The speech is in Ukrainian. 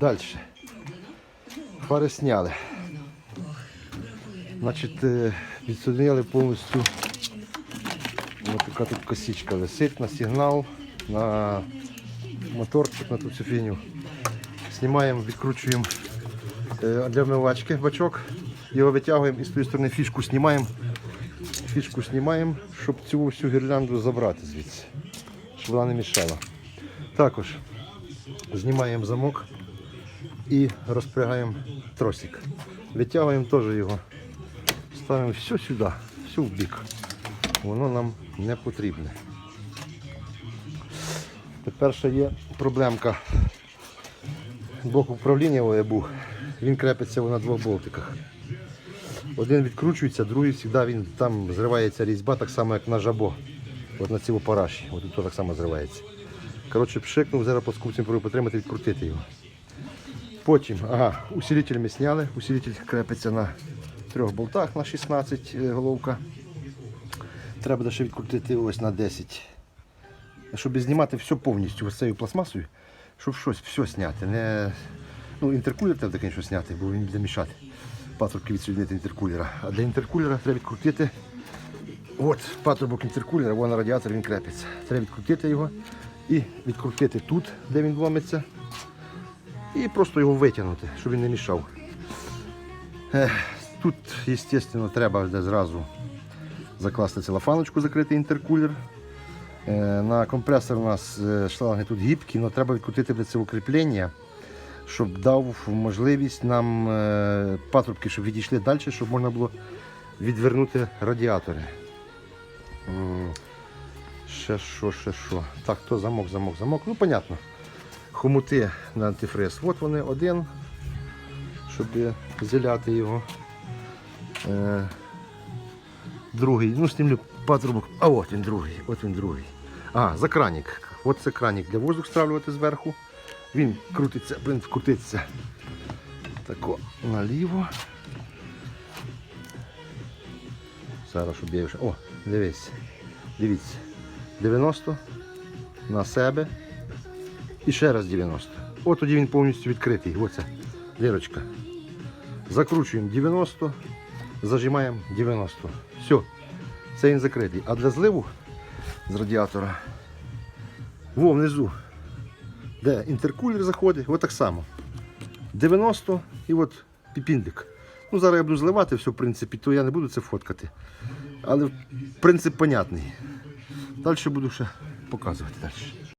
Далі. Фари сняли. Значить, е, повністю. Ось така тут косичка висить на сигнал, на моторчик, на ту цю фіню. Знімаємо, відкручуємо е, для вмивачки бачок. Його витягуємо і з тої сторони фішку знімаємо. Фішку знімаємо, щоб цю всю гірлянду забрати звідси, щоб вона не мішала. Також знімаємо замок і розпрягаємо тросик. Витягуємо теж його. Ставимо все сюди, все в бік. Воно нам не потрібне. Тепер ще є проблемка. Блок управління ОЕБУ. Він крепиться на двох болтиках. Один відкручується, другий завжди він там зривається різьба, так само як на жабо. От на цьому параші. От тут так само зривається. Коротше, пшикнув, зараз плоскупцем пробую потримати, відкрутити його. Потім, ага, усилитель ми зняли. Усилитель крепиться на трьох болтах на 16 е, головка. Треба буде ще відкрутити ось на 10. Щоб знімати все повністю ось цією пластмасою, щоб щось все зняти. Не... Ну, інтеркулер треба, звісно, зняти, бо він буде мішати. Патрубки відсоединити інтеркулера. А для інтеркулера треба відкрутити. От патрубок інтеркулера, вон на радіатор він крепиться. Треба відкрутити його і відкрутити тут, де він ломиться. І просто його витягнути, щоб він не мішав. Тут, звісно, треба зразу закласти целофаночку, закрити інтеркулер. Е, На компресор у нас е, шланги тут гібкі, але треба відкрутити для цього кріплення, щоб дав можливість нам е, патрубки, щоб відійшли далі, щоб можна було відвернути радіатори. Ще що, ще що. Так, то замок, замок, замок. Ну, понятно. Хомути на антифриз. От вони один, щоб зіляти його. Е, другий. Ну, знімлю патрубок. А от він другий. От він другий. А, за кранік. От це кранік для воздух стравлювати зверху. Він крутиться, блин, крутиться. Тако наліво. Зараз щоб я вже. О, дивись. Дивіться. 90 на себе. І ще раз 90. От тоді він повністю відкритий. Оце дирочка. Закручуємо 90, зажимаємо 90. Все, це він закритий. А для зливу з радіатора, во внизу, де інтеркулер заходить, от так само. 90 і от піпіндик. Ну, зараз я буду зливати все, в принципі, то я не буду це фоткати. Але принцип понятний. Далі буду ще показувати далі.